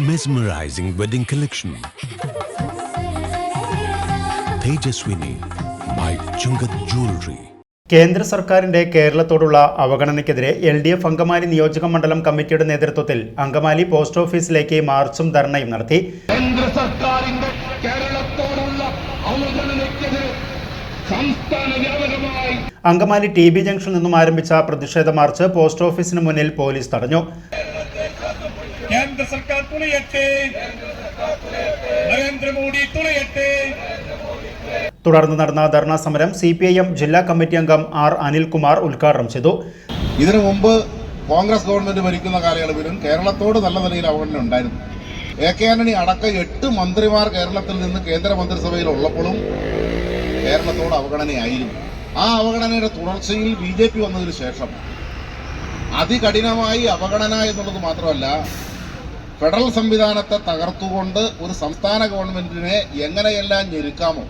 Mesmerizing wedding collection. Tejaswini by Chungat Jewelry. കേന്ദ്ര സർക്കാരിന്റെ കേരളത്തോടുള്ള അവഗണനയ്ക്കെതിരെ എൽ ഡി എഫ് അങ്കമാലി നിയോജക മണ്ഡലം കമ്മിറ്റിയുടെ നേതൃത്വത്തിൽ അങ്കമാലി പോസ്റ്റ് ഓഫീസിലേക്ക് മാർച്ചും ധർണയും നടത്തി കേന്ദ്ര സർക്കാരിന്റെ കേരളത്തോടുള്ള അവഗണനയ്ക്കെതിരെ സംസ്ഥാന വ്യാപകമായി അങ്കമാലി ടി ബി ജംഗ്ഷനിൽ നിന്നും ആരംഭിച്ച പ്രതിഷേധ മാർച്ച് പോസ്റ്റ് ഓഫീസിന് മുന്നിൽ പോലീസ് തടഞ്ഞു കേന്ദ്ര സർക്കാർ തുണയട്ടെ. നരേന്ദ്രമോദി തുണയട്ടെ. തുടർന്ന് നടന്ന ധർണാ സമരം സി പി ഐ എം ജില്ലാ കമ്മിറ്റി അംഗം ആർ അനിൽകുമാർ ഉദ്ഘാടനം ചെയ്തു. ഇതിനു മുമ്പ് കോൺഗ്രസ് ഗവൺമെന്റ് ഭരിക്കുന്ന കാലയളവിലും കേരളത്തോട് നല്ല നിലയിൽ അവഗണന ഉണ്ടായിരുന്നു. എ കെ ആന്റണി അടക്കം എട്ട് മന്ത്രിമാർ കേരളത്തിൽ നിന്ന് കേന്ദ്ര മന്ത്രിസഭയിൽ ഉള്ളപ്പോഴും കേരളത്തോട് അവഗണനയായിരുന്നു. ആ അവഗണനയുടെ തുടർച്ചയിൽ ബി ജെ പി വന്നതിന് ശേഷം അതികഠിനമായി അവഗണന എന്നുള്ളത് മാത്രമല്ല ഫെഡറൽ സംവിധാനത്തെ തകർത്തുകൊണ്ട് ഒരു സംസ്ഥാന ഗവൺമെന്റിനെ എങ്ങനെയെല്ലാം ഞെരുക്കാമോ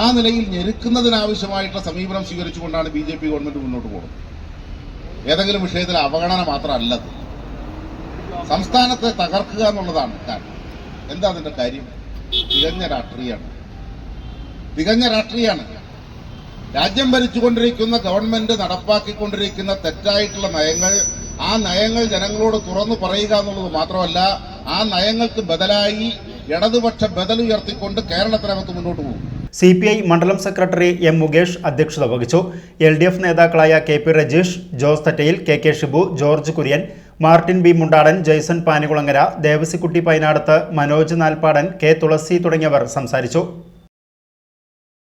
ആ നിലയിൽ ഞെരുക്കുന്നതിനാവശ്യമായിട്ടുള്ള സമീപനം സ്വീകരിച്ചുകൊണ്ടാണ് ബി ജെ പി ഗവൺമെന്റ് മുന്നോട്ട് പോകുന്നത്. ഏതെങ്കിലും വിഷയത്തിൽ അവഗണന മാത്രമല്ലത്. സംസ്ഥാനത്തെ തകർക്കുക എന്നുള്ളതാണ് കാരണം എന്താ അതിന്റെ കാര്യം? തികഞ്ഞ രാഷ്ട്രീയമാണ് തികഞ്ഞ രാഷ്ട്രീയമാണ് രാജ്യം ഭരിച്ചുകൊണ്ടിരിക്കുന്ന ഗവൺമെന്റ് നടപ്പാക്കിക്കൊണ്ടിരിക്കുന്ന തെറ്റായിട്ടുള്ള നയങ്ങൾ ആ നയങ്ങൾ ജനങ്ങളോട് തുറന്നു പറയുക എന്നുള്ളത് മാത്രമല്ല ആ നയങ്ങൾക്ക് ബദലായി ഇടതുപക്ഷ ബദൽ ഉയർത്തിക്കൊണ്ട് കേരളത്തിനകത്ത് മുന്നോട്ട് പോകും. സി പി ഐ മണ്ഡലം സെക്രട്ടറി എം മുകേഷ് അധ്യക്ഷത വഹിച്ചു. എൽ ഡി എഫ് നേതാക്കളായ K P Rajeesh Jose Thattayil K K Shibu George Kurian Martin B Mundadan Jaison Panikulangara Devassikutty Painadath Manoj Nalpadan K Thulasi തുടങ്ങിയവർ സംസാരിച്ചു.